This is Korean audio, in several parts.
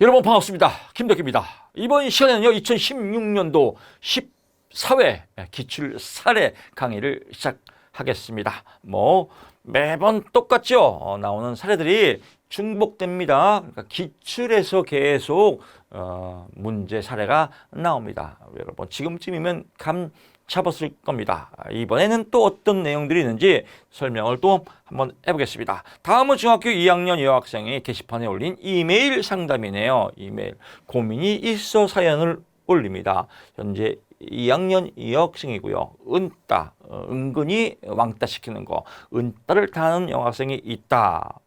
여러분 반갑습니다. 김덕기입니다. 이번 시간에는요, 2016년도 14회 기출 사례 강의를 시작하겠습니다. 뭐, 매번 똑같죠? 어, 나오는 사례들이 중복됩니다. 그러니까 기출에서 계속 어, 문제 사례가 나옵니다. 여러분, 지금쯤이면 감 잡았을 겁니다. 이번에는 또 어떤 내용들이 있는지 설명을 또 한번 해보겠습니다. 다음은 중학교 2학년 여학생이 게시판에 올린 이메일 상담이네요. 이메일 고민이 있어 사연을 올립니다. 현재 2학년 여학생이고요. 은따, 어, 은근히 왕따 시키는 거, 은따를 당하는 여학생이 있다.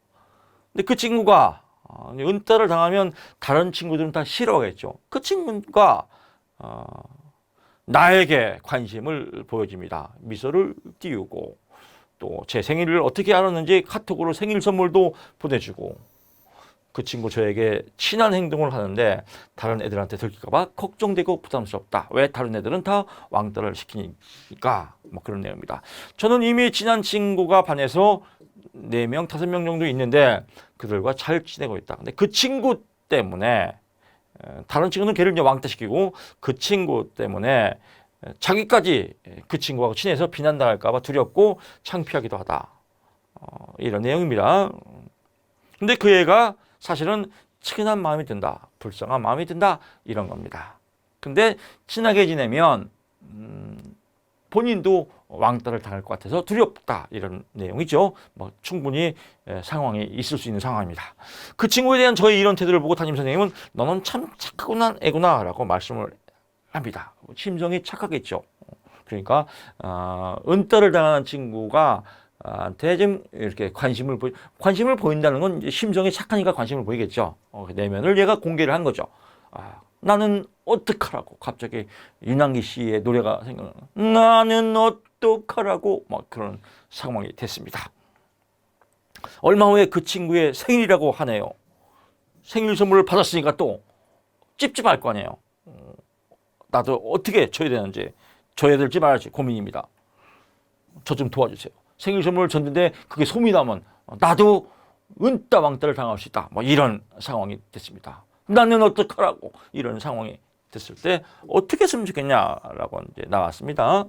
근데 그 친구가 어, 은따를 당하면 다른 친구들은 다 싫어하겠죠. 그 친구가 어, 나에게 관심을 보여줍니다. 미소를 띄우고 또 제 생일을 어떻게 알았는지 카톡으로 생일 선물도 보내주고 그 친구 저에게 친한 행동을 하는데 다른 애들한테 들킬까봐 걱정되고 부담스럽다. 왜 다른 애들은 다 왕따를 시키니까 뭐 그런 내용입니다. 저는 이미 친한 친구가 반에서 네명 다섯 명 정도 있는데 그들과 잘 지내고 있다. 근데 그 친구 때문에 에, 다른 친구는 걔를 이제 왕따시키고 그 친구 때문에 에, 자기까지 그 친구하고 친해서 비난당할까봐 두렵고 창피하기도 하다. 어, 이런 내용입니다. 근데 그 애가 사실은 측은한 마음이 든다, 불쌍한 마음이 든다 이런 겁니다. 근데 친하게 지내면 음, 본인도 왕따를 당할 것 같아서 두렵다 이런 내용이죠. 뭐 충분히 에, 상황이 있을 수 있는 상황입니다. 그 친구에 대한 저의 이런 태도를 보고 담임 선생님은 너는 참 착하구나 애구나라고 말씀을 합니다. 심정이 착하겠죠. 그러니까 어, 은따를 당하는 친구가 한테 좀 이렇게 관심을 보 관심을 보인다는 건 심정이 착하니까 관심을 보이겠죠. 어, 그 내면을 얘가 공개를 한 거죠. 아, 나는 어떡하라고 갑자기 윤항기 씨의 노래가 생각나. 나는 어떡하라고 막 그런 상황이 됐습니다. 얼마 후에 그 친구의 생일이라고 하네요. 생일 선물을 받았으니까 또 찝찝할 거 아니에요. 어, 나도 어떻게 줘야 되는지 줘야 될지 말할지 고민입니다. 저 좀 도와주세요. 생일 선물을 줬는데 그게 소문이 나면 나도 은따 왕따를 당할 수 있다. 뭐 이런 상황이 됐습니다. 나는 어떡하라고 이런 상황이 됐을 때 어떻게 했으면 좋겠냐라고 이제 나왔습니다.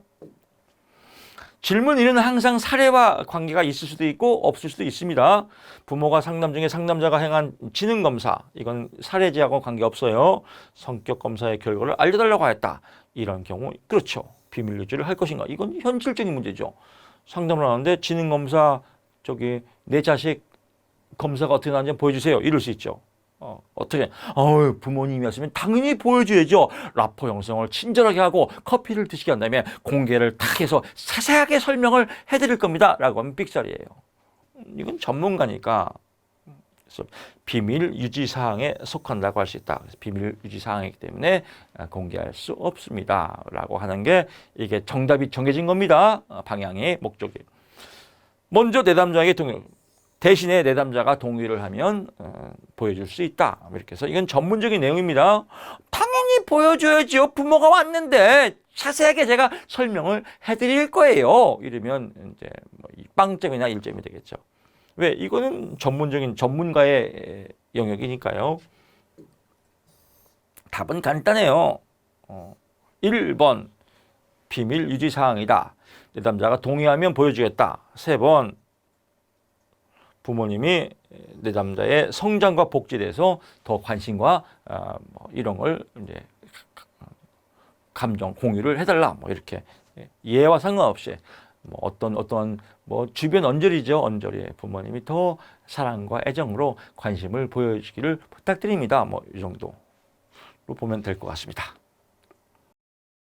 질문 1은 항상 사례와 관계가 있을 수도 있고 없을 수도 있습니다. 부모가 상담 중에 상담자가 행한 지능 검사 이건 사례지하고 관계 없어요. 성격 검사의 결과를 알려달라고 하였다. 이런 경우 그렇죠. 비밀 유지를 할 것인가? 이건 현실적인 문제죠. 상담을 하는데 지능 검사 저기 내 자식 검사가 어떻게 나는지 보여주세요. 이럴 수 있죠. 어, 어떻게? 어우, 부모님이었으면 당연히 보여줘야죠. 라포 형성을 친절하게 하고 커피를 드시게 한 다음에 공개를 탁 해서 자세하게 설명을 해드릴 겁니다. 라고 하면 삑살이에요. 이건 전문가니까. 비밀 유지 사항에 속한다고 할 수 있다. 비밀 유지 사항이기 때문에 공개할 수 없습니다. 라고 하는 게 이게 정답이 정해진 겁니다. 어, 방향이, 목적이. 먼저 내담자에게 동의, 대신에 내담자가 동의를 하면 어, 보여줄 수 있다. 이렇게 해서 이건 전문적인 내용입니다. 당연히 보여줘야죠. 부모가 왔는데 자세하게 제가 설명을 해드릴 거예요. 이러면 이제 뭐 빵점이나 1점이 되겠죠. 왜? 이거는 전문적인 전문가의 영역이니까요. 답은 간단해요. 어, 1번 비밀 유지 사항이다. 내담자가 동의하면 보여주겠다. 세번 부모님이 내담자의 성장과 복지에 대해서 더 관심과 어, 뭐 이런 걸 이제 감정 공유를 해달라. 뭐 이렇게 예와 상관없이 뭐 어떤 어떤 뭐 주변 언저리죠 언저리에 부모님이 더 사랑과 애정으로 관심을 보여주기를 부탁드립니다. 뭐 이 정도로 보면 될 것 같습니다.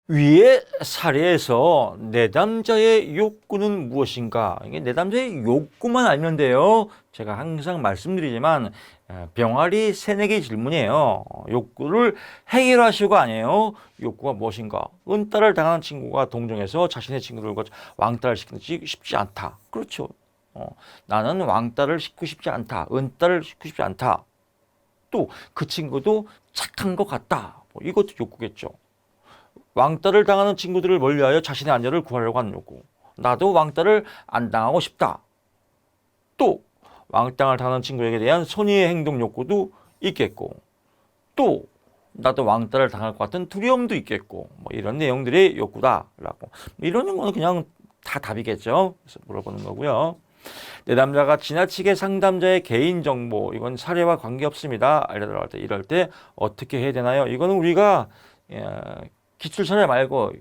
위의 사례에서 내담자의 욕구는 무엇인가? 이게 내담자의 욕구만 알면 돼요. 제가 항상 말씀드리지만 에, 병아리 개 질문이에요. 어, 욕구를 해결하시고 아니에요. 욕구가 무엇인가? 은따를 당하는 친구가 동정해서 자신의 친구들과 왕따를 시키기 쉽지 않다. 그렇죠. 어, 나는 왕따를 시키고 싶지 않다. 은따를 시키고 싶지 않다. 또 그 친구도 착한 것 같다. 뭐 이것도 욕구겠죠. 왕따를 당하는 친구들을 멀리하여 자신의 안전을 구하려고 하는 욕구. 나도 왕따를 안 당하고 싶다. 또 왕따를 당하는 친구에게 대한 선의의 행동 욕구도 있겠고 또 나도 왕따를 당할 것 같은 두려움도 있겠고 뭐 이런 내용들이 욕구다라고 뭐 이런 거는 그냥 다 답이겠죠. 그래서 물어보는 거고요. 내 남자가 지나치게 상담자의 개인 정보 이건 사례와 관계 없습니다. 알려달라고 할 때 이럴 때 어떻게 해야 되나요? 이거는 우리가 예, 기출 사례 말고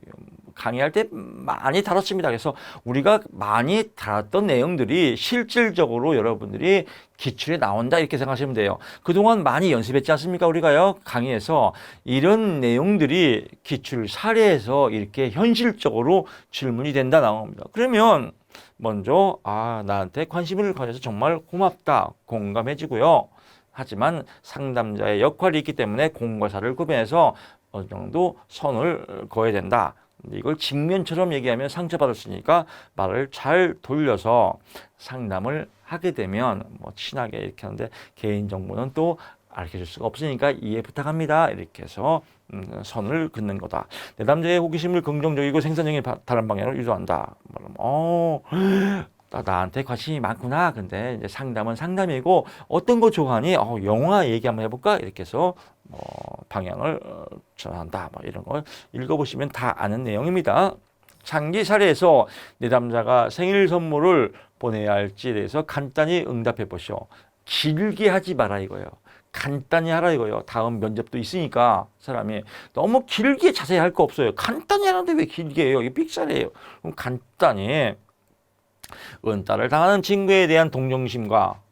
강의할 때 많이 다뤘습니다. 그래서 우리가 많이 다뤘던 내용들이 실질적으로 여러분들이 기출에 나온다 이렇게 생각하시면 돼요. 그동안 많이 연습했지 않습니까? 우리가요. 강의에서 이런 내용들이 기출 사례에서 이렇게 현실적으로 질문이 된다 나옵니다. 그러면 먼저 아 나한테 관심을 가져서 정말 고맙다 공감해지고요. 하지만 상담자의 역할이 있기 때문에 공과 사를 구분해서 어느 정도 선을 그어야 된다. 근데 이걸 직면처럼 얘기하면 있으니까 말을 잘 돌려서 상담을 하게 되면 뭐 친하게 이렇게 하는데 개인 정보는 또 알려줄 수가 없으니까 이해 부탁합니다. 이렇게 해서 음, 선을 긋는 거다. 내 남자의 호기심을 긍정적이고 생산적인 바- 다른 방향으로 유도한다. 어, 나, 나한테 관심이 많구나. 근데 이제 상담은 상담이고 어떤 거 좋아하니? 어, 영화 얘기 한번 해볼까? 이렇게 해서 뭐 방향을 어, 전한다. 뭐 이런 걸 읽어보시면 다 아는 내용입니다. 장기 사례에서 내 남자가 생일 선물을 보내야 할지에 대해서 간단히 응답해 보시오. 길게 하지 마라 이거예요. 간단히 하라 이거예요. 다음 면접도 있으니까 사람이 너무 길게 자세히 할 거 없어요. 간단히 하는데 왜 길게 해요? 이게 삑사리예요. 그럼 간단히 은따를 당하는 친구에 대한 동정심과 음,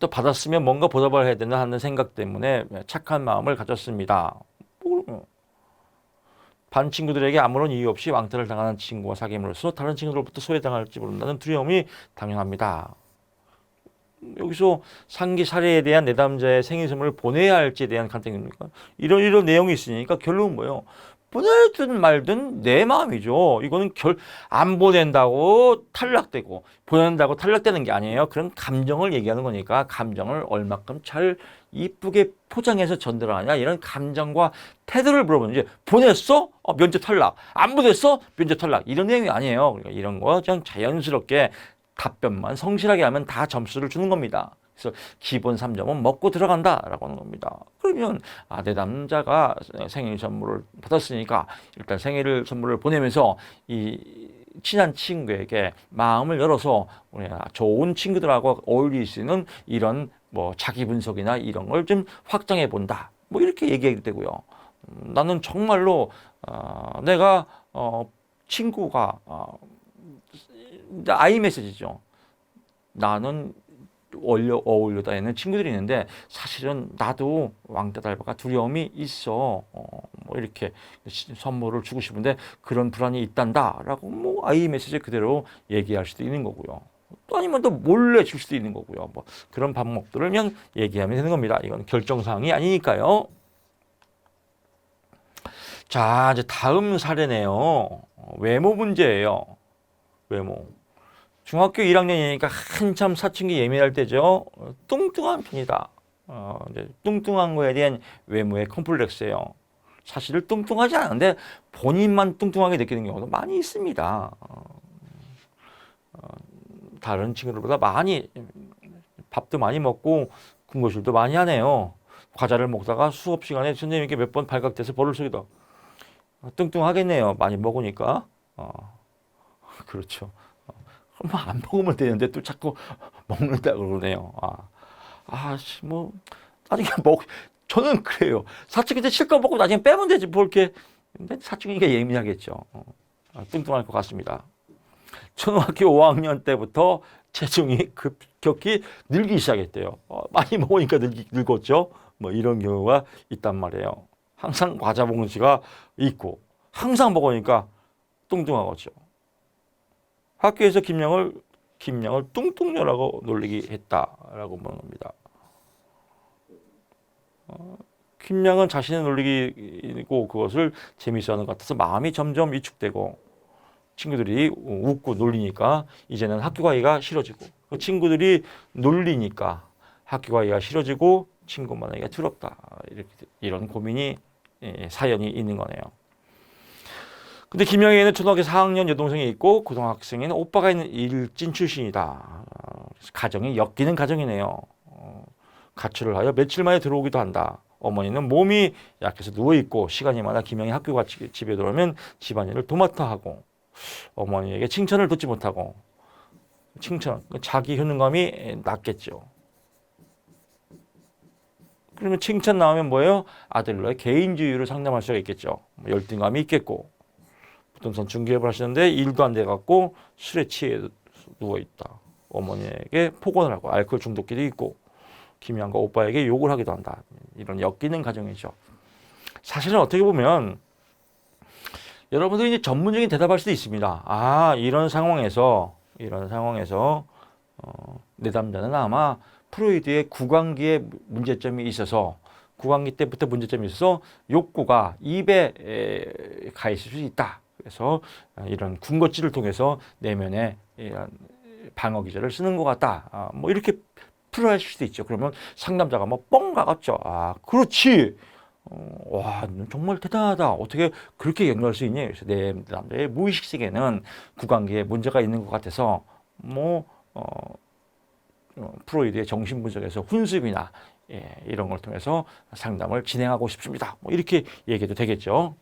또 받았으면 뭔가 보답을 해야 된다 하는 생각 때문에 착한 마음을 가졌습니다. 뭐, 반 친구들에게 아무런 이유 없이 왕따를 당하는 친구와 사귐으로써 다른 친구들로부터 소외당할지 모른다는 두려움이 당연합니다. 여기서 상기 사례에 대한 내담자의 생일 선물을 보내야 할지에 대한 간증입니까? 이런 이런 내용이 있으니까 결론은 뭐예요? 보내든 말든 내 마음이죠. 이거는 결 안 보낸다고 탈락되고 보낸다고 탈락되는 게 아니에요. 그런 감정을 얘기하는 거니까 감정을 얼마큼 잘 이쁘게 포장해서 전달하냐 이런 감정과 태도를 물어보는 이제 보냈어? 어, 면접 탈락. 안 보냈어? 면접 탈락. 이런 내용이 아니에요. 그러니까 이런 거 그냥 자연스럽게 답변만 성실하게 하면 다 점수를 주는 겁니다. 그래서 기본 3점은 먹고 들어간다라고 하는 겁니다. 그러면 아, 내 남자가 생일 선물을 받았으니까 일단 생일 선물을 보내면서 이 친한 친구에게 마음을 열어서 우리가 좋은 친구들하고 어울릴 수 있는 이런 뭐 자기 분석이나 이런 걸 좀 확장해 본다. 뭐 이렇게 얘기해도 되고요. 음, 나는 정말로 어, 내가 어, 친구가 어, 아이 메시지죠. 나는 어울려 어울려 다니는 친구들이 있는데 사실은 나도 왕따 달바가 두려움이 있어. 어, 뭐 이렇게 시- 선물을 주고 싶은데 그런 불안이 있단다라고 뭐 아이 메시지 그대로 얘기할 수도 있는 거고요. 또 아니면 또 몰래 줄 수도 있는 거고요. 뭐 그런 방법들을 그냥 얘기하면 되는 겁니다. 이건 결정 사항이 아니니까요. 자, 이제 다음 사례네요. 어, 외모 문제예요. 외모. 중학교 1학년이니까 한참 사춘기 예민할 때죠. 어, 뚱뚱한 편이다. 어, 이제 뚱뚱한 거에 대한 외모의 컴플렉스예요. 사실 뚱뚱하지 않은데 본인만 뚱뚱하게 느끼는 경우도 많이 있습니다. 어, 어, 다른 친구들보다 많이 밥도 많이 먹고 군것질도 많이 하네요. 과자를 먹다가 수업 시간에 선생님께 몇 번 발각돼서 벌을 하고. 어, 뚱뚱하겠네요. 많이 먹으니까. 어, 그렇죠. 뭐안 먹으면 되는데 또 자꾸 먹는다 그러네요. 아, 아, 씨, 뭐 나중에 먹. 저는 그래요. 사춘기 때 실컷 먹고 나중에 빼면 되지 뭘 이렇게. 근데 사춘기가 예민하겠죠. 어, 아, 뚱뚱할 것 같습니다. 초등학교 5학년 때부터 체중이 급격히 늘기 시작했대요. 어, 많이 먹으니까 늘기, 늙었죠. 뭐 이런 경우가 있단 말이에요. 항상 과자 봉지가 있고 항상 먹으니까 뚱뚱하겠죠. 학교에서 김영을 김영을 뚱뚱녀라고 놀리기 했다라고 보는 겁니다. 어, 김양은 자신의 놀리기고 그것을 재미있어하는 것 같아서 마음이 점점 위축되고 친구들이 웃고 놀리니까 이제는 학교 가기가 싫어지고 그 친구들이 놀리니까 학교 가기가 싫어지고 친구 만나기가 두렵다 이렇게 이런 고민이 예, 사연이 있는 거네요. 근데 김영애는 초등학교 4학년 여동생이 있고 고등학생에는 오빠가 있는 일진 출신이다. 어, 가정이 엮이는 가정이네요. 어, 가출을 하여 며칠 만에 들어오기도 한다. 어머니는 몸이 약해서 누워 있고 시간이 많아 김영희 학교가 지- 집에 들어오면 집안일을 도맡아 하고 어머니에게 칭찬을 듣지 못하고 칭찬 자기 효능감이 낮겠죠. 그러면 칭찬 나오면 뭐예요? 아들로의 개인주의를 상담할 수가 있겠죠. 뭐 열등감이 있겠고 부동산 중개업을 하시는데 일도 안 돼 갖고 술에 취해 누워 있다. 어머니에게 폭언을 하고 알코올 중독기도 있고 김양과 오빠에게 욕을 하기도 한다. 이런 엮이는 가정이죠. 사실은 어떻게 보면 여러분들이 이제 전문적인 대답할 수도 있습니다. 아 이런 상황에서 이런 상황에서 어, 내담자는 아마 프로이드의 구강기에 문제점이 있어서 구강기 때부터 문제점이 있어서 욕구가 입에 에, 가 있을 수 있다. 그래서 아, 이런 군것질을 통해서 내면에 이런 방어 기제를 쓰는 것 같다. 아, 뭐 이렇게 풀어하실 수도 있죠. 그러면 상담자가 뭐 뻥 가겠죠. 아, 그렇지. 어, 와, 너 정말 대단하다. 어떻게 그렇게 연결할 수 있니? 그래서 내 남자의 무의식 세계는 구강기에 문제가 있는 것 같아서 뭐 어, 어, 프로이드의 정신 분석에서 훈습이나 예, 이런 걸 통해서 상담을 진행하고 싶습니다. 뭐 이렇게 얘기도 되겠죠.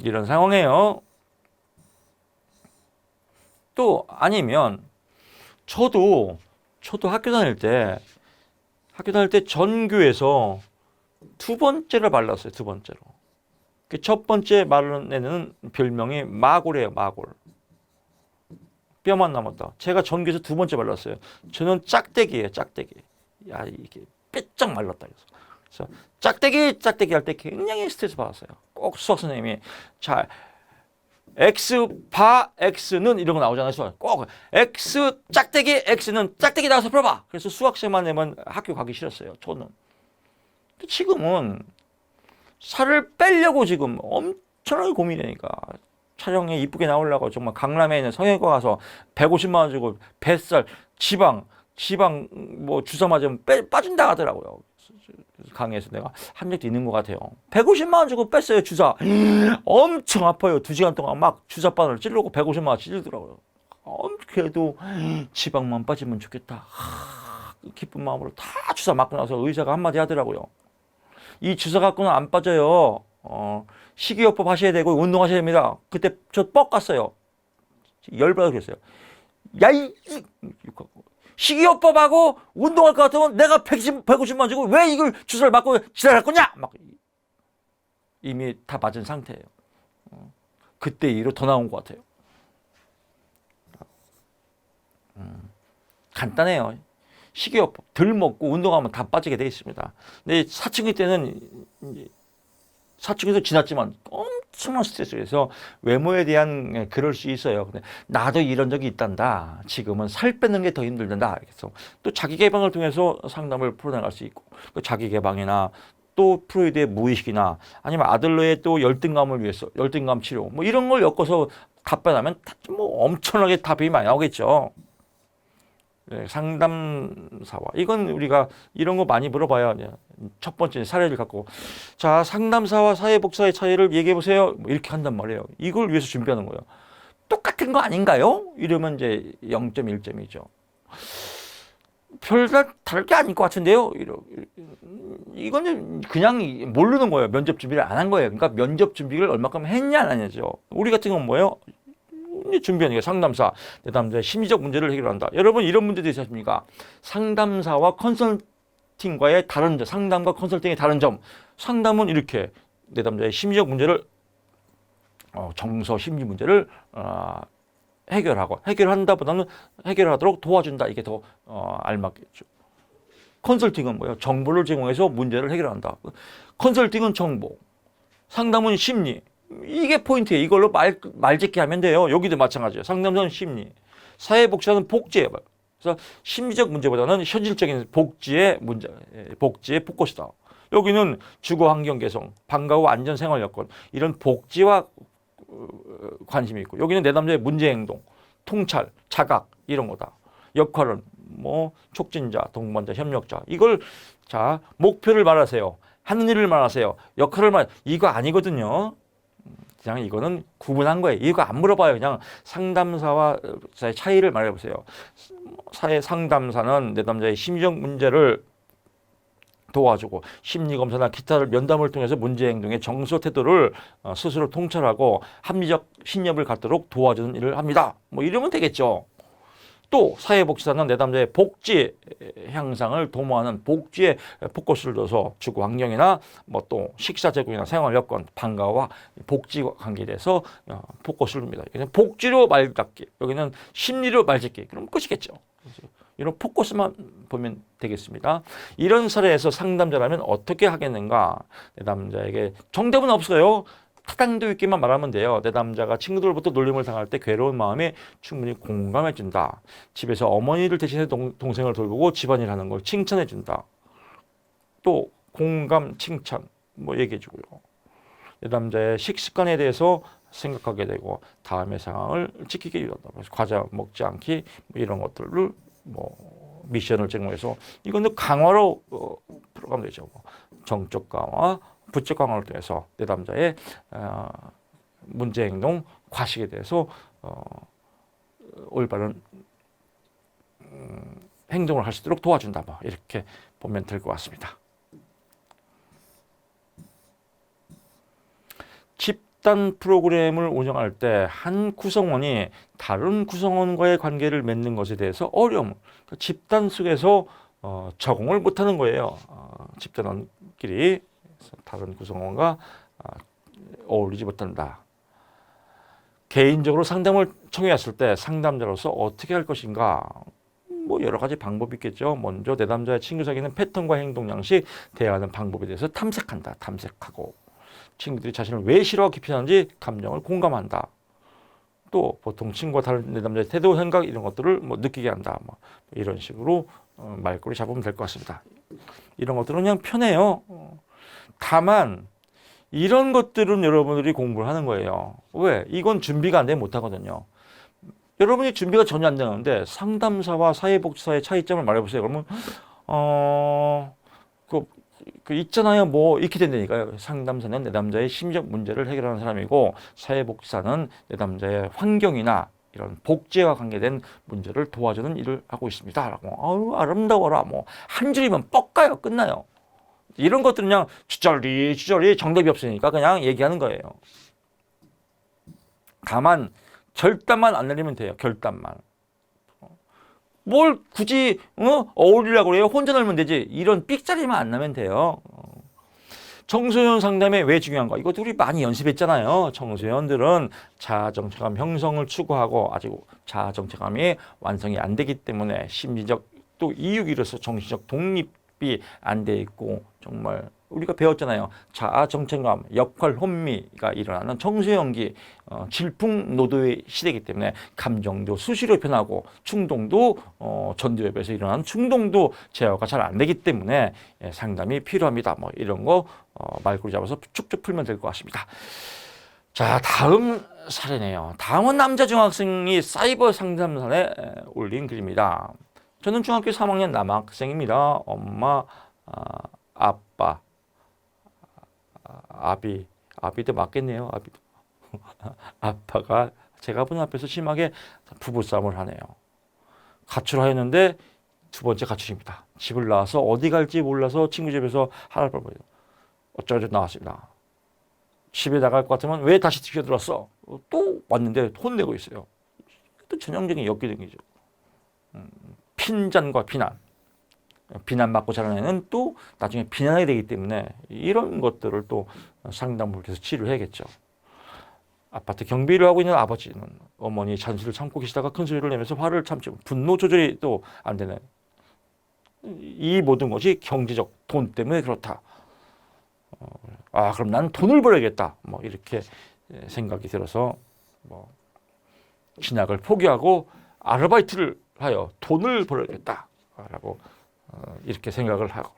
이런 상황이에요. 또 아니면 저도 저도 학교 다닐 때 학교 다닐 때 전교에서 두 번째를 발랐어요. 두 번째로. 그 첫 번째 말로내는 별명이 마골이에요. 마골. 뼈만 남았다. 제가 전교에서 두 번째 발랐어요. 저는 짝대기예요. 짝대기. 야 이게 빼짝 말랐다 그래서. 그래서 짝대기 짝대기 할 때 굉장히 스트레스 받았어요. 꼭 수학 선생님이 자 x 바 x는 이런 거 나오잖아요. 수학. 꼭 x 짝대기 x는 짝대기 나와서 풀어봐. 그래서 수학 시험만 내면 학교 가기 싫었어요. 저는. 지금은 살을 빼려고 지금 엄청나게 고민이니까 촬영에 이쁘게 나오려고 정말 강남에 있는 성형외과 가서 150만 원 주고 뱃살, 지방, 지방 뭐 주사 맞으면 빼, 빠진다 하더라고요. 강의에서 내가 한 적도 있는 것 같아요. 150만 원 주고 뺐어요 주사. 엄청 아파요. 두 시간 동안 막 주사바늘 찌르고 150만 원 찌르더라고요. 엄 그래도 지방만 빠지면 좋겠다. 하, 그 기쁜 마음으로 다 주사 맞고 나서 의사가 한마디 하더라고요. 이 주사 갖고는 안 빠져요. 어, 식이요법 하셔야 되고 운동하셔야 됩니다. 그때 저 뻑 갔어요. 열받아 그랬어요. 야, 이, 이- 욕하고. 식이요법하고 운동할 것 같으면 내가 110, 150만 주고 왜 이걸 주사를 맞고 지랄할 거냐? 막 이미 다 맞은 상태예요. 어, 그때 이후로 더 나온 것 같아요. 음, 간단해요. 식이요법 덜 먹고 운동하면 다 빠지게 돼 있습니다. 근데 사춘기 때는 사춘기도 지났지만 엄 청난 스트레스에서 외모에 대한 예, 그럴 수 있어요. 근데 나도 이런 적이 있단다. 지금은 살 빼는 게 더 힘들단다. 그래서 또 자기 개방을 통해서 상담을 풀어나갈 수 있고 그 자기 개방이나 또 프로이드의 무의식이나 아니면 아들러의 또 열등감을 위해서 열등감 치료 뭐 이런 걸 엮어서 답변하면 다- 뭐 엄청나게 답이 많이 나오겠죠. 네, 상담사와 이건 우리가 이런 거 많이 물어봐요. 이제 첫 번째 사례를 갖고 자 상담사와 사회복사의 차이를 얘기해 보세요. 뭐 이렇게 한단 말이에요. 이걸 위해서 준비하는 거예요. 똑같은 거 아닌가요? 이러면 이제 0.1점이죠. 별다 다를 게 아닐 것 같은데요. 이거는 그냥 모르는 거예요. 면접 준비를 안 한 거예요. 그러니까 면접 준비를 얼마큼 했냐 안 했냐죠. 우리 같은 경우는 뭐예요? 이제 준비하는 게 상담사, 내담자의 심리적 문제를 해결한다. 여러분 이런 문제도 있지 않습니까? 상담사와 컨설팅과의 다른 점, 상담과 컨설팅의 다른 점. 상담은 이렇게 내담자의 심리적 문제를 어, 정서 심리 문제를 어, 해결하고 해결한다보다는 해결하도록 도와준다. 이게 더 어, 알맞겠죠. 컨설팅은 뭐예요? 정보를 제공해서 문제를 해결한다. 컨설팅은 정보, 상담은 심리. 이게 포인트예요. 이걸로 말, 말짓기 하면 돼요. 여기도 마찬가지예요. 상담사는 심리. 사회복지사는 복지예요. 그래서 심리적 문제보다는 현실적인 복지의 문제, 예, 복지의 포커스다. 여기는 주거 환경 개선, 방과 후 안전 생활 여건, 이런 복지와 어, 관심이 있고, 여기는 내담자의 문제 행동, 통찰, 자각, 이런 거다. 역할은 뭐 촉진자, 동반자, 협력자. 이걸 자, 목표를 말하세요. 하는 일을 말하세요. 역할을 말 이거 아니거든요. 그냥 이거는 구분한 거예요. 이거 안 물어봐요. 그냥 상담사와 사의 차이를 말해 보세요. 사회 상담사는 내담자의 심리적 문제를 도와주고 심리 검사나 기타를 면담을 통해서 문제 행동의 정서 태도를 어, 스스로 통찰하고 합리적 신념을 갖도록 도와주는 일을 합니다. 뭐 이러면 되겠죠. 또 사회복지사는 내담자의 복지 향상을 도모하는 복지에 포커스를 둬서 주거 환경이나 뭐 또 식사 제공이나 생활 여건, 방과와 복지 관계에 대해서 어, 포커스를 둡니다. 여기는 복지로 말잡기, 여기는 심리로 말잡기. 그럼 끝이겠죠. 이런 포커스만 보면 되겠습니다. 이런 사례에서 상담자라면 어떻게 하겠는가? 내담자에게 정답은 없어요. 타당도 있게만 말하면 돼요. 내 남자가 친구들로부터 놀림을 당할 때 괴로운 마음에 충분히 공감해준다. 집에서 어머니를 대신해 동, 동생을 돌보고 집안일 하는 걸 칭찬해준다. 또 공감, 칭찬 뭐 얘기해주고요. 내 남자의 식습관에 대해서 생각하게 되고 다음의 상황을 지키게 이런다. 그래서 과자 먹지 않기 뭐 이런 것들을 뭐 미션을 제공해서 이거는 강화로 어, 들어가면 되죠. 뭐 정적 강화, 강화를 통해서 내 남자의 어, 문제 행동, 과식에 대해서 어, 올바른 음, 행동을 할 수 있도록 도와준다. 뭐 이렇게 보면 될 것 같습니다. 집단 프로그램을 운영할 때 한 구성원이 다른 구성원과의 관계를 맺는 것에 대해서 어려움, 그러니까 집단 속에서 어, 적응을 못하는 거예요. 어, 집단원끼리 다른 구성원과 어, 어울리지 못한다. 개인적으로 상담을 청해왔을 때 상담자로서 어떻게 할 것인가? 뭐 여러 가지 방법이 있겠죠. 먼저 내담자의 친구 사귀는 패턴과 행동 양식, 대화하는 방법에 대해서 탐색한다. 탐색하고 친구들이 자신을 왜 싫어하고 기피하는지 감정을 공감한다. 또 보통 친구와 다른 내담자의 태도, 생각 이런 것들을 뭐 느끼게 한다. 뭐 이런 식으로 어, 말꼬리 잡으면 될 것 같습니다. 이런 것들은 그냥 편해요. 어. 다만 이런 것들은 여러분들이 공부를 하는 거예요. 왜? 이건 준비가 안 되면 못 하거든요. 여러분이 준비가 전혀 안 되는데 상담사와 사회복지사의 차이점을 말해보세요. 그러면 어, 그, 그 있잖아요. 뭐 이렇게 된다니까요. 상담사는 내담자의 심리적 문제를 해결하는 사람이고 사회복지사는 내담자의 환경이나 이런 복지와 관계된 문제를 도와주는 일을 하고 있습니다. 라고 아유 아름다워라. 뭐 한 줄이면 뻑가요. 끝나요. 이런 것들은 그냥 주저리 주저리 정답이 없으니까 그냥 얘기하는 거예요. 다만 결단만 안 내리면 돼요. 결단만. 뭘 굳이 어? 어울리려고 그래요? 혼자 놀면 되지. 이런 삑자리만 안 나면 돼요. 청소년 상담에 왜 중요한가? 이것도 우리 많이 연습했잖아요. 청소년들은 자아정체감 형성을 추구하고 아직 자아정체감이 완성이 안 되기 때문에 심리적 또 이유기로서 정신적 독립 이 안 돼 있고 정말 우리가 배웠잖아요. 자아 정체감, 역할 혼미가 일어나는 청소년기 어, 질풍노도의 시대이기 때문에 감정도 수시로 변하고 충동도 어, 전두엽에서 일어나는 충동도 제어가 잘 안 되기 때문에 예, 상담이 필요합니다. 뭐 이런 거 어, 말꼬리 잡아서 쭉쭉 풀면 될 것 같습니다. 자 다음 사례네요. 다음은 남자 중학생이 사이버 상담선에 올린 글입니다. 저는 중학교 3학년 남학생입니다. 엄마, 아, 아빠, 아비, 아비도 맞겠네요. 아비도. 아빠가 제가 본 앞에서 심하게 부부싸움을 하네요. 가출하였는데 두 번째 가출입니다. 집을 나와서 어디 갈지 몰라서 친구 집에서 하랄 뻔해요. 어쩌고 나왔습니다. 집에 나갈 것 같으면 왜 다시 튀겨들었어? 또 왔는데 혼내고 있어요. 또 전형적인 역기능이죠. 음, 핀잔과 비난. 비난받고 자란 애는 또 나중에 비난하게 되기 때문에 이런 것들을 또 계속 치료해야겠죠. 아파트 경비를 하고 있는 아버지는 어머니 잔소리를 참고 계시다가 큰 소리를 내면서 화를 참지 분노 조절이 또 안 되는 이 모든 것이 경제적 돈 때문에 그렇다. 어, 아 그럼 나는 돈을 벌어야겠다. 뭐 이렇게 생각이 들어서 뭐 진학을 포기하고 아르바이트를 하여 돈을 벌어야겠다라고 어, 이렇게 생각을 하고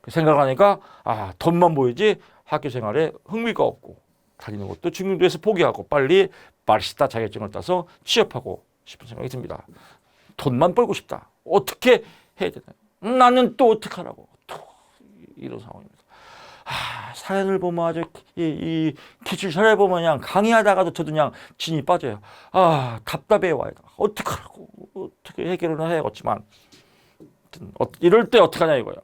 그 생각하니까 아 돈만 보이지 학교 생활에 흥미가 없고 다니는 것도 중등부에서 포기하고 빨리 바리스타 자격증을 따서 취업하고 싶은 생각이 듭니다. 돈만 벌고 싶다. 어떻게 해야 되나? 나는 또 어떻게 하라고? 또 이런 상황입니다. 아, 사연을 보면 아주 이, 이 기출 사례 보면 그냥 강의하다가도 저도 그냥 진이 빠져요. 아 답답해 와요. 어떻게 하라고? 어떻게 해결을 해야겠지만 어, 이럴 때 어떻게 하냐 이거예요.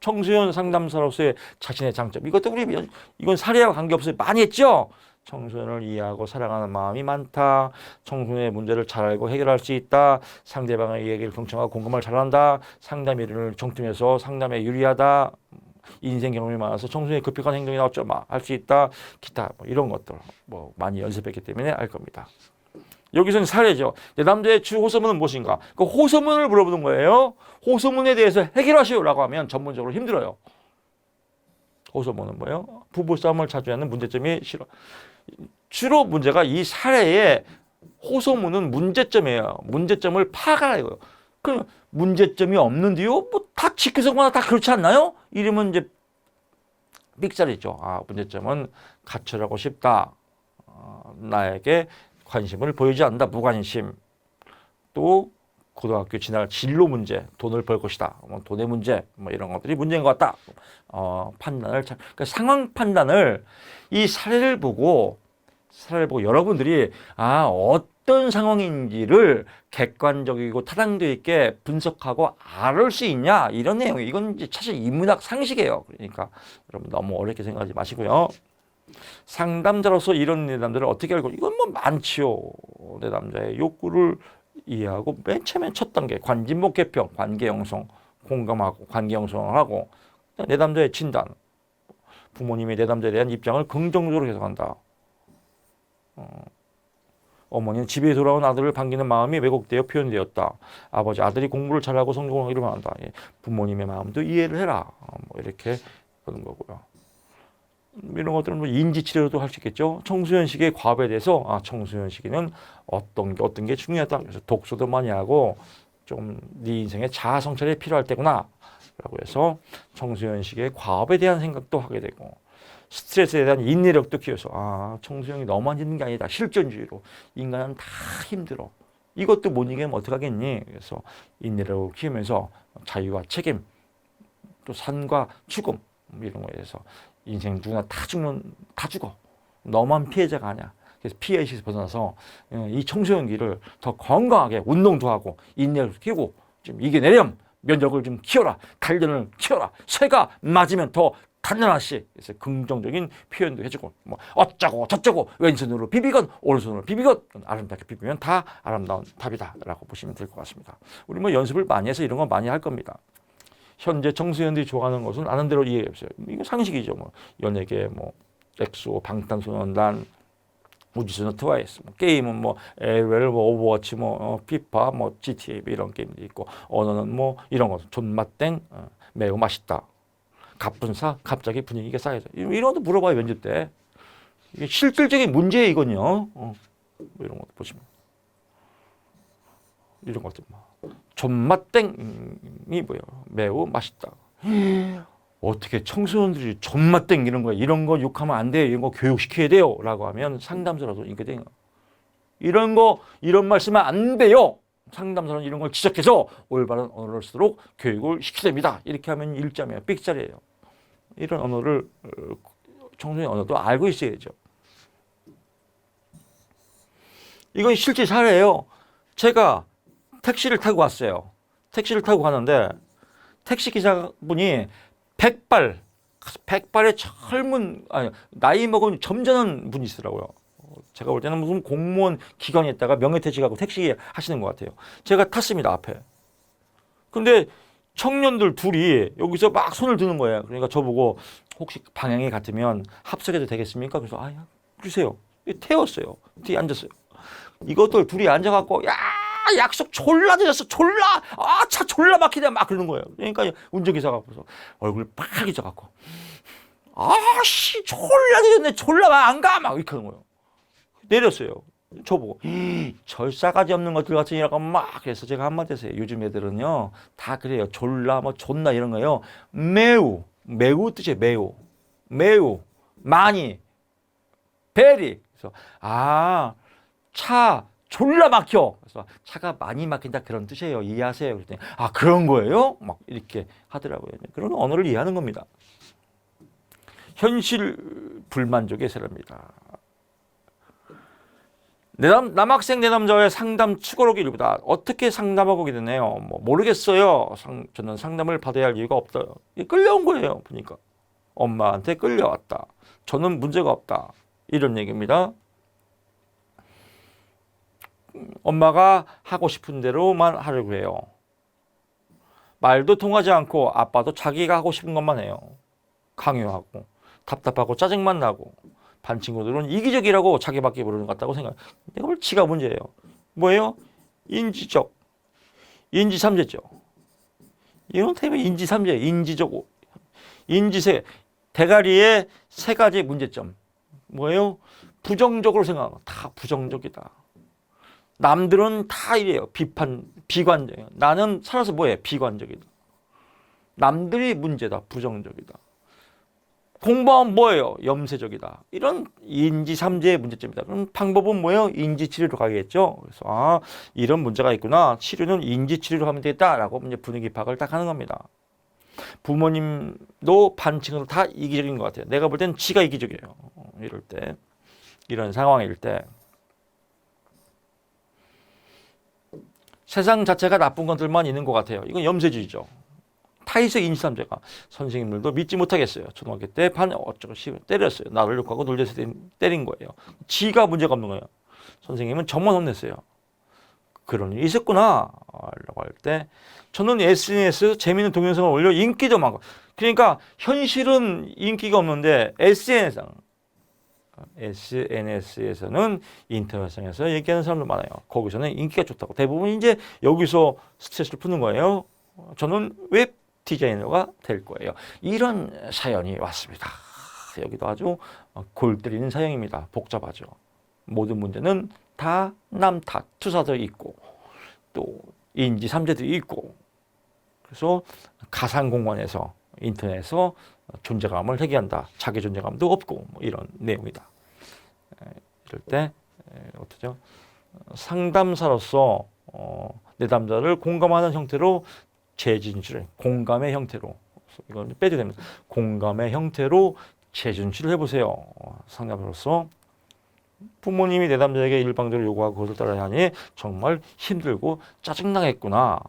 청소년 상담사로서의 자신의 장점. 이것도 우리 연- 이건 사례와 관계없이 많이 했죠. 청소년을 이해하고 사랑하는 마음이 많다. 청소년의 문제를 잘 알고 해결할 수 있다. 상대방의 이야기를 경청하고 공감을 잘한다. 상담 일을 정통해서 상담에 유리하다. 인생 경험이 많아서 청소년의 급격한 행동이나 어쩌 할수 있다. 기타 뭐 이런 것들 뭐 많이 연습했기 때문에 알 겁니다. 여기서는 사례죠. 내 남자의 주 호소문은 무엇인가? 그 호소문을 물어보는 거예요. 호소문에 대해서 해결하시오라고 하면 전문적으로 힘들어요. 호소문은 뭐예요? 부부싸움을 자주 하는 문제점이 싫어. 주로 문제가 이 사례의 호소문은 문제점이에요. 문제점을 파악하라고요. 그 문제점이 없는데요? 뭐 다 지켜서거나 다 그렇지 않나요? 이러면 이제 삑살이죠. 아, 문제점은 가출하고 싶다. 어, 나에게 관심을 보이지 않는다. 무관심. 또 고등학교 지날 진로 문제, 돈을 벌 것이다. 뭐 돈의 문제, 뭐 이런 것들이 문제인 것 같다. 어, 판단을 잘, 그러니까 상황 판단을 이 사례를 보고 사례를 보고 여러분들이 아 어떤 상황인지를 객관적이고 타당도 있게 분석하고 알수 있냐 이런 내용 이건 이제 사실 인문학 상식이에요. 그러니까 여러분 너무 어렵게 생각하지 마시고요. 상담자로서 이런 내담들을 어떻게 알고 이건 뭐 많지요. 내담자의 욕구를 이해하고 맨 처음에 첫 단계 관진목 개평, 관계 형성, 공감하고 관계 형성을 하고 내담자의 진단, 부모님이 내담자에 대한 입장을 긍정적으로 해석한다. 어, 어머니는 집에 돌아온 아들을 반기는 마음이 왜곡되어 표현되었다. 아버지 아들이 공부를 잘하고 성공을 하기를 바란다. 예, 부모님의 마음도 이해를 해라. 어, 뭐 이렇게 그런 거고요. 음, 이런 것들은 뭐 인지 치료도 할 수 있겠죠. 청소년 시기의 과업에 대해서 아 청소년 시기는 어떤 게 어떤 게 중요하다. 그래서 독서도 많이 하고 좀 네 인생의 자아 성찰이 필요할 때구나. 라고 해서 청소년 시기의 과업에 대한 생각도 하게 되고 스트레스에 대한 인내력도 키워서 아 청소년이 너만 있는 게 아니다. 실존주의로 인간은 다 힘들어. 이것도 못 이기면 어떡하겠니? 그래서 인내력을 키우면서 자유와 책임 또 산과 죽음 뭐 이런 거에 대해서 인생 누구나 다 죽는 다 죽어. 너만 피해자가 아니야. 그래서 피해의식에서 벗어나서 어, 이 청소년기를 더 건강하게 운동도 하고 인내를 키우고 좀 이겨내렴. 면역을 좀 키워라. 단련을 키워라. 새가 맞으면 더 단련하시. 그래서 긍정적인 표현도 해주고 뭐 어쩌고 저쩌고 왼손으로 비비건 오른손으로 비비건 아름답게 비비면 다 아름다운 답이다라고 보시면 될 것 같습니다. 우리 뭐 연습을 많이 해서 이런 거 많이 할 겁니다. 현재 청소년들이 좋아하는 것은 아는 대로 이해해 보세요. 이거 상식이죠. 뭐 연예계, 뭐 엑소, 방탄소년단, 우주소녀 트와이스, 뭐 게임은 뭐 LOL, 뭐 오버워치, 뭐 어, 피파, 뭐 GTA 뭐 이런 게임도 있고 언어는 뭐 이런 거 존맛땡 어, 매우 맛있다. 갑분사 갑자기 분위기가 쌓여져. 이- 이런 것도 물어봐요 면접 때. 이게 실질적인 문제예요 이건요. 어, 뭐 이런 것도 보시면 이런 것들 뭐 존맛땡이 뭐예요? 매우 맛있다. 어떻게 청소년들이 존맛땡 이런 거 이런 거 욕하면 안 돼요. 이런 거 교육시켜야 돼요라고 하면 상담소라도 이게 돼요. 이런 거 이런 말씀은 안 돼요. 상담소는 이런 걸 지적해서 올바른 언어를 쓰도록 교육을 시켜야 됩니다. 이렇게 하면 일점이에요. 삑자리예요. 이런 언어를 어, 청소년 언어도 알고 있어야죠. 이건 실제 사례예요. 제가 택시를 타고 왔어요. 택시를 타고 가는데 택시 기사분이 백발, 백발의 젊은 아니 나이 먹은 점잖은 분이 있더라고요. 어, 제가 볼 때는 무슨 공무원 기관에 있다가 명예퇴직하고 택시 하시는 것 같아요. 제가 탔습니다 앞에. 근데 청년들 둘이 여기서 막 손을 드는 거예요. 그러니까 저보고 혹시 방향이 같으면 합석해도 되겠습니까? 그래서 아, 그러세요. 태웠어요. 뒤에 앉았어요. 이것들 둘이 앉아갖고 야 약속 졸라 늦었어 졸라 아 차 졸라 막히다 막 그러는 거예요. 그러니까 운전기사가 앞에서 얼굴 빨개져갖고 아씨 졸라 늦었네 졸라 안 가 막 이렇게 하는 거예요. 내렸어요. 저보고 절싸가지 없는 것들 같으니라고 막 그래서 제가 한마디 했어요. 요즘 애들은요 다 그래요. 졸라 뭐 존나 이런 거요. 매우 매우 뜻이에요. 매우 매우 많이 베리 그래서 아 차 졸라 막혀. 그래서 차가 많이 막힌다 그런 뜻이에요. 이해하세요. 그랬더니 아 그런 거예요? 막 이렇게 하더라고요. 그런 언어를 이해하는 겁니다. 현실 불만족의 사람입니다. 내남, 남학생 내남자의 상담 추가록이 일부다. 어떻게 상담하고 오게 되네요. 뭐 모르겠어요. 상, 저는 상담을 받아야 할 이유가 없어요. 끌려온 거예요. 보니까 엄마한테 끌려왔다. 저는 문제가 없다. 이런 얘기입니다. 음, 엄마가 하고 싶은 대로만 하려고 해요. 말도 통하지 않고 아빠도 자기가 하고 싶은 것만 해요. 강요하고 답답하고 짜증만 나고 반 친구들은 이기적이라고 자기밖에 모르는 것 같다고 생각. 내가 볼 지가 문제예요. 뭐예요? 인지적, 인지삼재죠. 이런 때문에 인지삼재, 인지적, 오- 인지세 대가리의 세 가지 문제점. 뭐예요? 부정적으로 생각하는 거. 다 부정적이다. 남들은 다 이래요. 비판, 비관적이에요. 나는 살아서 뭐해? 비관적이다. 남들이 문제다. 부정적이다. 공부하면 뭐예요? 염세적이다. 이런 인지삼재의 문제점이다. 그럼 방법은 뭐예요? 인지치료로 가겠죠. 그래서 아 이런 문제가 있구나. 치료는 인지치료로 하면 되겠다라고 이제 분위기 파악을 딱 하는 겁니다. 부모님도 반칙으로 다 이기적인 것 같아요. 내가 볼땐 지가 이기적이에요. 어, 이럴 때 이런 상황일 때 세상 자체가 나쁜 것들만 있는 것 같아요. 이건 염세주의죠. 타이색 인지삼재가 선생님들도 믿지 못하겠어요. 초등학교 때 반 어쩌고 시 때렸어요. 나를 욕하고 놀려서 때린- 거예요. 지가 문제가 없는 거예요. 선생님은 정만 혼냈어요. 그런 일이 있었구나 라고 할 때 저는 SNS 재미있는 동영상을 올려 인기도 많고 그러니까 현실은 인기가 없는데 SNS상 SNS에서는 인터넷상에서 얘기하는 사람도 많아요. 거기서는 인기가 좋다고 대부분 이제 여기서 스트레스를 푸는 거예요. 저는 웹 디자이너가 될 거예요. 이런 사연이 왔습니다. 여기도 아주 골 때리는 사연입니다. 복잡하죠. 모든 문제는 다 남 탓, 투사도 있고 또 인지 삼재도 있고 그래서 가상 공간에서 인터넷에서 존재감을 회귀한다. 자기 존재감도 없고 뭐 이런 내용이다. 에, 이럴 때 에, 어떠죠? 어, 상담사로서 어, 내담자를 공감하는 형태로 재진술, 공감의 형태로 이건 빼도 됩니다. 공감의 형태로 재진술을 해보세요. 어, 상담으로서 부모님이 내담자에게 일방적으로 요구하고 그것을 따라야 하니 정말 힘들고 짜증나겠구나.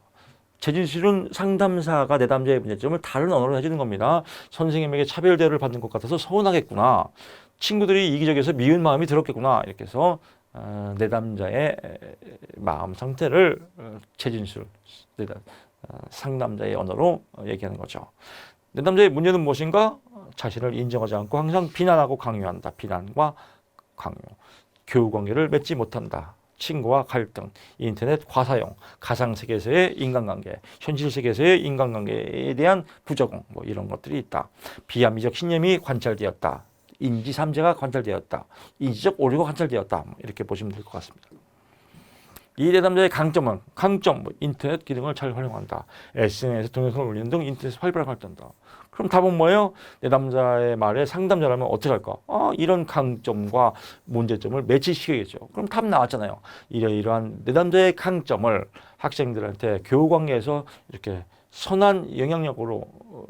재진술은 상담사가 내담자의 문제점을 다른 언어로 해주는 겁니다. 선생님에게 차별 대우를 받는 것 같아서 서운하겠구나. 친구들이 이기적이어서 미운 마음이 들었겠구나. 이렇게 해서 어, 내담자의 마음 상태를 어, 재진술, 상담자의 언어로 어, 얘기하는 거죠. 내담자의 문제는 무엇인가? 자신을 인정하지 않고 항상 비난하고 강요한다. 비난과 강요. 교우 관계를 맺지 못한다. 친구와 갈등, 인터넷 과사용, 가상 세계에서의 인간관계, 현실 세계에서의 인간관계에 대한 부적응, 뭐 이런 것들이 있다. 비합리적 신념이 관찰되었다. 인지 삼재가 관찰되었다. 인지적 오류가 관찰되었다. 뭐 이렇게 보시면 될 것 같습니다. 이 내담자의 강점은 강점, 뭐 인터넷 기능을 잘 활용한다. SNS 동영상을 올리는 등 인터넷 활발하게 활동한다. 그럼 답은 뭐예요? 내담자의 말에 상담자라면 어떻게 할까? 아, 이런 강점과 문제점을 매치시켜야겠죠. 그럼 답 나왔잖아요. 이러이러한 내담자의 강점을 학생들한테 교우 관계에서 이렇게 선한 영향력으로 어,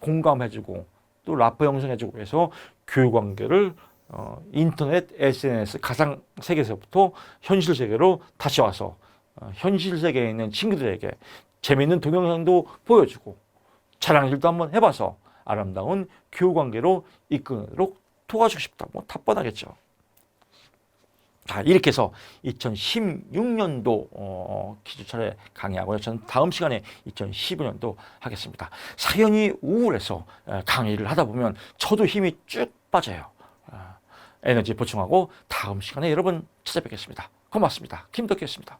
공감해주고 또 라포 형성해주고 해서 교우 관계를 어, 인터넷, SNS, 가상 세계에서부터 현실 세계로 다시 와서 어, 현실 세계에 있는 친구들에게 재미있는 동영상도 보여주고 자랑질도 한번 해봐서 아름다운 교우 관계로 이끄도록 도와주고 싶다. 뭐 답변하겠죠. 자 이렇게 해서 2016년도 어, 퀴즈 차례 강의하고요. 저는 다음 시간에 2015년도 하겠습니다. 사연이 우울해서 에, 강의를 하다 보면 저도 힘이 쭉 빠져요. 아, 에너지 보충하고 다음 시간에 여러분 찾아뵙겠습니다. 고맙습니다. 김덕기였습니다.